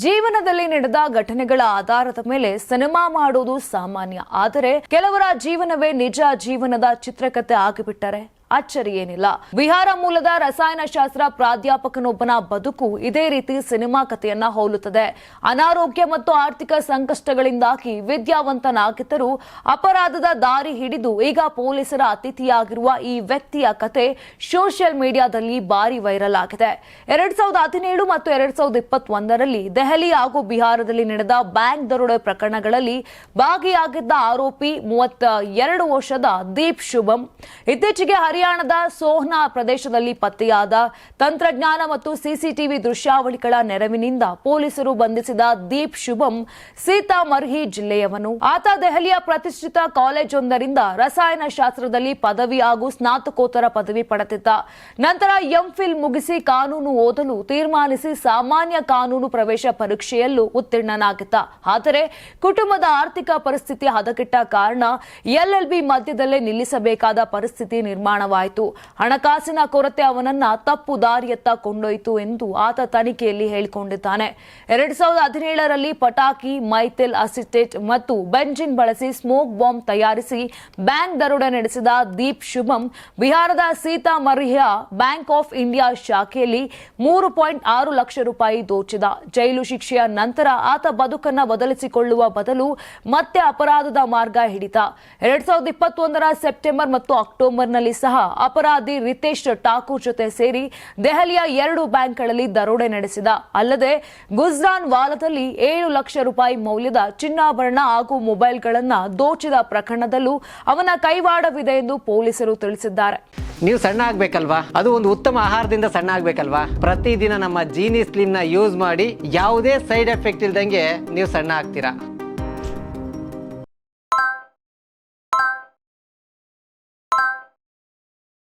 ಜೀವನದಲ್ಲಿ ನಡೆದ ಘಟನೆಗಳ ಆಧಾರದ ಮೇಲೆ ಸಿನಿಮಾ ಮಾಡುವುದು ಸಾಮಾನ್ಯ. ಆದರೆ ಕೆಲವರ ಜೀವನವೇ ನಿಜ ಜೀವನದ ಚಿತ್ರಕಥೆ ಆಗಿಬಿಟ್ಟರೆ. ಅಚ್ಚರಿ ಏನಿಲ್ಲ ಬಿಹಾರ ಮೂಲದ ರಸಾಯನಶಾಸ್ತ್ರ ಪ್ರಾಧ್ಯಾಪಕನೊಬ್ಬನ ಬದುಕು ಇದೇ ರೀತಿ ಸಿನಿಮಾ ಕಥೆಯನ್ನ ಹೋಲುತ್ತದೆ. ಅನಾರೋಗ್ಯ ಮತ್ತು ಆರ್ಥಿಕ ಸಂಕಷ್ಟಗಳಿಂದಾಗಿ ವಿದ್ಯಾವಂತನಾಗಿದ್ದರೂ ಅಪರಾಧದ ದಾರಿ ಹಿಡಿದು ಈಗ ಪೊಲೀಸರ ಅತಿಥಿಯಾಗಿರುವ ಈ ವ್ಯಕ್ತಿಯ ಕತೆ ಸೋಷಿಯಲ್ ಮೀಡಿಯಾದಲ್ಲಿ ಭಾರಿ ವೈರಲ್ ಆಗಿದೆ. ಎರಡ್ ಸಾವಿರದ ಹದಿನೇಳು ಮತ್ತು ಎರಡ್ ಸಾವಿರದ ಇಪ್ಪತ್ತೊಂದರಲ್ಲಿ ದೆಹಲಿ ಹಾಗೂ ಬಿಹಾರದಲ್ಲಿ ನಡೆದ ಬ್ಯಾಂಕ್ ದರೋಡೆ ಪ್ರಕರಣಗಳಲ್ಲಿ ಭಾಗಿಯಾಗಿದ್ದ ಆರೋಪಿ ಮೂವತ್ತ ಎರಡು ವರ್ಷದ ದೀಪ್ ಶುಭಂ. ಇತ್ತೀಚೆಗೆ ಹರಿಯಾಣದ ಸೋಹ್ನಾ ಪ್ರದೇಶದಲ್ಲಿ ಪತ್ತೆಯಾದ ತಂತ್ರಜ್ಞಾನ ಮತ್ತು ಸಿಸಿಟಿವಿ ದೃಶ್ಯಾವಳಿಗಳ ನೆರವಿನಿಂದ ಪೊಲೀಸರು ಬಂಧಿಸಿದ ದೀಪ್ ಶುಭಂ ಸೀತಾಮರ್ಹಿ ಜಿಲ್ಲೆಯವನು. ಆತ ದೆಹಲಿಯ ಪ್ರತಿಷ್ಠಿತ ಕಾಲೇಜೊಂದರಿಂದ ರಸಾಯನಶಾಸ್ತ್ರದಲ್ಲಿ ಪದವಿ ಹಾಗೂ ಸ್ನಾತಕೋತ್ತರ ಪದವಿ ಪಡೆದಿದ್ದ. ನಂತರ ಎಂಫಿಲ್ ಮುಗಿಸಿ ಕಾನೂನು ಓದಲು ತೀರ್ಮಾನಿಸಿ ಸಾಮಾನ್ಯ ಕಾನೂನು ಪ್ರವೇಶ ಪರೀಕ್ಷೆಯಲ್ಲೂ ಉತ್ತೀರ್ಣನಾಗಿದ್ದ. ಆದರೆ ಕುಟುಂಬದ ಆರ್ಥಿಕ ಪರಿಸ್ಥಿತಿ ಹದಗೆಟ್ಟ ಕಾರಣ ಎಲ್ಎಲ್ಬಿ ಮಧ್ಯದಲ್ಲೇ ನಿಲ್ಲಿಸಬೇಕಾದ ಪರಿಸ್ಥಿತಿ ನಿರ್ಮಾಣವಾಯಿತು ಹಣಕಾಸಿನ ಕೊರತೆ ಅವನನ್ನ ತಪ್ಪು ದಾರಿಯತ್ತ ಕೊಂಡೊಯ್ತು ಎಂದು ಆತ ತನಿಖೆಯಲ್ಲಿ ಹೇಳಿಕೊಂಡಿದ್ದಾನೆ. ಎರಡ್ ಸಾವಿರದ ಹದಿನೇಳರಲ್ಲಿ ಪಟಾಕಿ ಮೈಥಿಲ್ ಅಸಿಟೇಟ್ ಮತ್ತು ಬೆಂಜಿನ್ ಬಳಸಿ ಸ್ಮೋಕ್ ಬಾಂಬ್ ತಯಾರಿಸಿ ಬ್ಯಾಂಕ್ ದರೋಡೆ ನಡೆಸಿದ ದೀಪ್ ಶುಭಂ ಬಿಹಾರದ ಸೀತಾಮರ್ಹಿಯ ಬ್ಯಾಂಕ್ ಆಫ್ ಇಂಡಿಯಾ ಶಾಖೆಯಲ್ಲಿ ಮೂರು ಪಾಯಿಂಟ್ ಆರು ಲಕ್ಷ ರೂಪಾಯಿ ದೋಚಿದ. ಜೈಲು ಶಿಕ್ಷೆಯ ನಂತರ ಆತ ಬದುಕನ್ನ ಬದಲಿಸಿಕೊಳ್ಳುವ ಬದಲು ಮತ್ತೆ ಅಪರಾಧದ ಮಾರ್ಗ ಹಿಡಿತ. ಎರಡ್ ಸಾವಿರದ ಇಪ್ಪತ್ತೊಂದರ ಸೆಪ್ಟೆಂಬರ್ ಮತ್ತು ಅಕ್ಟೋಬರ್ನಲ್ಲಿ ಸಹ ಅಪರಾಧಿ ರಿತೇಶ್ ಠಾಕೂರ್ ಜೊತೆ ಸೇರಿ ದೆಹಲಿಯ ಎರಡು ಬ್ಯಾಂಕ್ಗಳಲ್ಲಿ ದರೋಡೆ ನಡೆಸಿದ. ಅಲ್ಲದೆ ಗುಜ್ರಾನ್ ವಾಲದಲ್ಲಿ ಏಳು ಲಕ್ಷ ರೂಪಾಯಿ ಮೌಲ್ಯದ ಚಿನ್ನಾಭರಣ ಹಾಗೂ ಮೊಬೈಲ್ಗಳನ್ನ ದೋಚಿದ ಪ್ರಕರಣದಲ್ಲೂ ಅವನ ಕೈವಾಡವಿದೆ ಎಂದು ಪೊಲೀಸರು ತಿಳಿಸಿದ್ದಾರೆ. ನೀವು ಸಣ್ಣ ಆಗ್ಬೇಕಲ್ವಾ? ಅದು ಒಂದು ಉತ್ತಮ ಆಹಾರದಿಂದ ಸಣ್ಣ ಆಗ್ಬೇಕಲ್ವಾ? ಪ್ರತಿದಿನ ನಮ್ಮ ಜೀನಿ ಸ್ಲಿಮ್ನ ಯೂಸ್ ಮಾಡಿ ಯಾವುದೇ ಸೈಡ್ ಎಫೆಕ್ಟ್ ಇಲ್ದಂಗೆ ನೀವು ಸಣ್ಣ ಆಗ್ತೀರಾ?